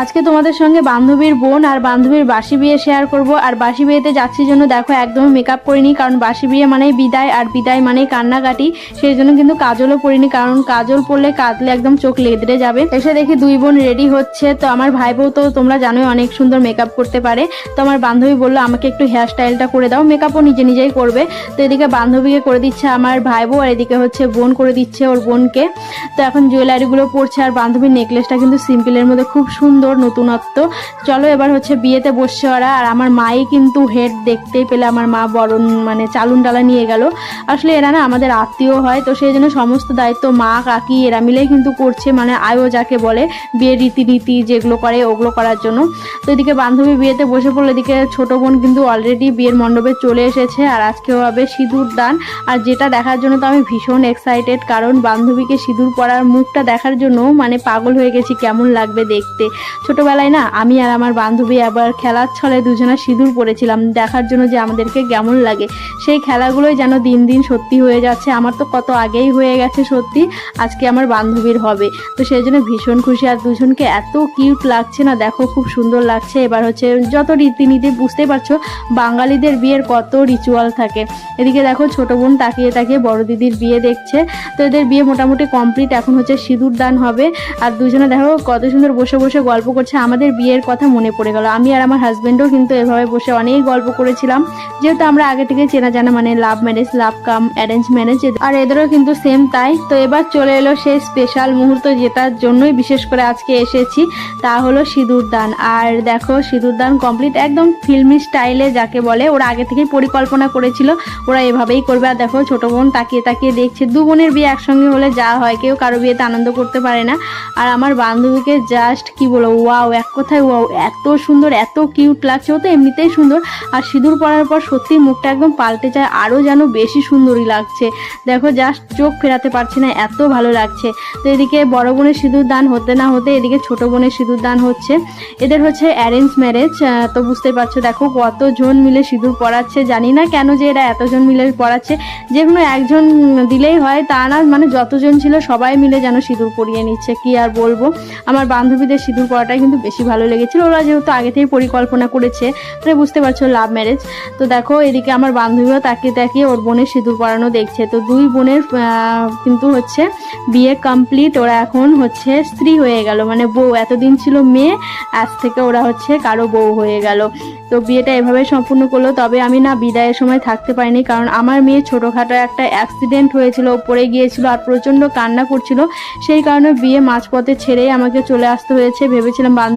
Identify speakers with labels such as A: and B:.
A: আজকে তোমাদের সঙ্গে বান্ধবীর বোন আর বান্ধবীর বাসি বিয়ে শেয়ার করব। আর বাসি বিয়েতে যাচ্ছি জন্য দেখো একদম মেকআপ করিনি, কারণ বাসি বিয়ে মানেই বিদায়, আর বিদায় মানেই কান্নাকাটি। সেই জন্য কিন্তু কাজলও পরিনি, কারণ কাজল পরলে কাঁদলে একদম চোখ লেদড়ে যাবে। এসে দেখি দুই বোন রেডি হচ্ছে। তো আমার ভাই বউ তো তোমরা জানোই অনেক সুন্দর মেকআপ করতে পারে। তো আমার বান্ধবী বলল, আমাকে একটু হেয়ার স্টাইলটা করে দাও। মেকআপও নিজে নিজেই করবে। তো এদিকে বান্ধবীকে করে দিচ্ছে আমার ভাই বউ আর এদিকে হচ্ছে বোন করে দিচ্ছে ওর বোনকে। তো এখন জুয়েলারিগুলো পরছে, আর বান্ধবীর নেকলেসটা কিন্তু সিম্পলের মধ্যে খুব সুন্দর। নতুনত্ব। চলো এবার হচ্ছে বিয়েতে বসছে ওরা, আর আমার মাই কিন্তু হেড দেখতেই পেলে আমার মা বরণ মানে চালুন ডালা নিয়ে গেল। আসলে এরা না আমাদের আত্মীয় হয়, তো সেই জন্য সমস্ত দায়িত্ব মা, কাকি এরা মিলেই কিন্তু করছে মানে আয়ও যাকে বলে বিয়ের রীতিনীতি যেগুলো করে ওগুলো করার জন্য। তো এদিকে বান্ধবী বিয়েতে বসে পড়ল, এদিকে ছোট বোন কিন্তু অলরেডি বিয়ের মণ্ডপে চলে এসেছে, আর আজকেও হবে সিঁদুর দান। আর যেটা দেখার জন্য তো আমি ভীষণ এক্সাইটেড কারণ বান্ধবীকে সিঁদুর পরার মুখটা দেখার জন্য মানে পাগল হয়ে গেছি, কেমন লাগবে দেখতে। ছোটবেলায় না, আমি আর আমার বান্ধবী আবার খেলার ছলে দুজনা সিঁদুর পরেছিলাম দেখার জন্য যে আমাদেরকে কেমন লাগে। সেই খেলাগুলোই যেন দিন দিন সত্যি হয়ে যাচ্ছে। আমার তো কত আগেই হয়ে গেছে সত্যি, আজকে আমার বান্ধবীর হবে। তো সেই জন্য ভীষণ খুশি। আর দুজনকে এত কিউট লাগছে না, দেখো খুব সুন্দর লাগছে। এবার হচ্ছে যত রীতিনীতি বুঝতেই পারছ, বাঙালিদের বিয়ের কত রিচুয়াল থাকে। এদিকে দেখো ছোট বোন তাকিয়ে তাকিয়ে বড় দিদির বিয়ে দেখছে। তো এদের বিয়ে মোটামুটি কমপ্লিট এখন হচ্ছে সিঁদুর দান হবে। আর দুজনে দেখো কত সুন্দর বসে বসে গল্প করছে, আমাদের বিয়ের কথা মনে পড়ে গেল। আমি আর আমার হাজব্যান্ডও কিন্তু এভাবে বসে অনেক গল্প করেছিলাম। যেহেতু আমরা আগে থেকে চেনা জানা মানে love marriage love cum arrange marriage আর এদেরও কিন্তু সেম তাই। তো এবার চলে এলো সেই স্পেশাল মুহূর্ত যেটার জন্যই বিশেষ করে আজকে এসেছি। তা হলো সিঁদুর দান। আর দেখো, সিঁদুর দান কমপ্লিট একদম ফিল্মি স্টাইলে যাকে বলে, ওরা আগে থেকেই পরিকল্পনা করেছিল। ওরা এভাবেই করবে। আর দেখো, ছোটো বোন তাকিয়ে তাকিয়ে দেখছে, দু বোনের বিয়ে একসঙ্গে হলে যা হয়, কেউ কারও বিয়েতে আনন্দ করতে পারে না। আর আমার বান্ধবীকে জাস্ট কি বলো ওয়াও, এক কথায় ওয়াও, এত সুন্দর, এত কিউট লাগছে, ও তো এমনিতেই সুন্দর। আর সিঁদুর পরার পর সত্যি মুখটা একদম পাল্টে যায়, আরও যেন বেশি সুন্দরই লাগছে। দেখো, জাস্ট চোখ ফেরাতে পারছি না, এত ভালো লাগছে। তো এদিকে বড় বোনের সিঁদুর দান হতে না হতে এদিকে ছোট বোনের সিঁদুর দান হচ্ছে। এদের হচ্ছে অ্যারেঞ্জ ম্যারেজ তো বুঝতে পারছ, দেখো কতজন মিলে সিঁদুর পরাচ্ছে, জানি না কেন যে এরা এতজন মিলে পরাচ্ছে। যে কোনো একজন দিলেই হয়, তা না মানে যতজন ছিল সবাই মিলে যেন সিঁদুর পরিয়ে নিচ্ছে, কি আর বলব? আমার বান্ধবীদের সিঁদুর পরাটাই কিন্তু বেশি ভালো লেগেছিল। ওরা যেহেতু আগে থেকেই পরিকল্পনা করেছে তাহলে বুঝতে পারছ লাভ ম্যারেজ তো দেখো, এদিকে আমার বান্ধবীও তাকিয়ে তাকিয়ে ওর বোনের সিঁদুর পরানো দেখছে। তো দুই বোনের কিন্তু হচ্ছে বিয়ে কমপ্লিট ওরা এখন হচ্ছে স্ত্রী হয়ে গেল। মানে বউ, এতদিন ছিল মেয়ে, আজ থেকে ওরা হচ্ছে কারও বউ হয়ে গেল। তো বিয়েটা এভাবে সম্পূর্ণ করল। তবে আমি না বিদায়ের সময় থাকতে পারিনি, কারণ আমার মেয়ে ছোটোখাটো একটা অ্যাক্সিডেন্ট হয়েছিল পড়ে গিয়েছিল আর প্রচণ্ড কান্না করছিল। সেই কারণে বিয়ে মাঝপথে ছেড়েই আমাকে চলে আসতে হয়েছে ভেবেছিলাম বান্ধবী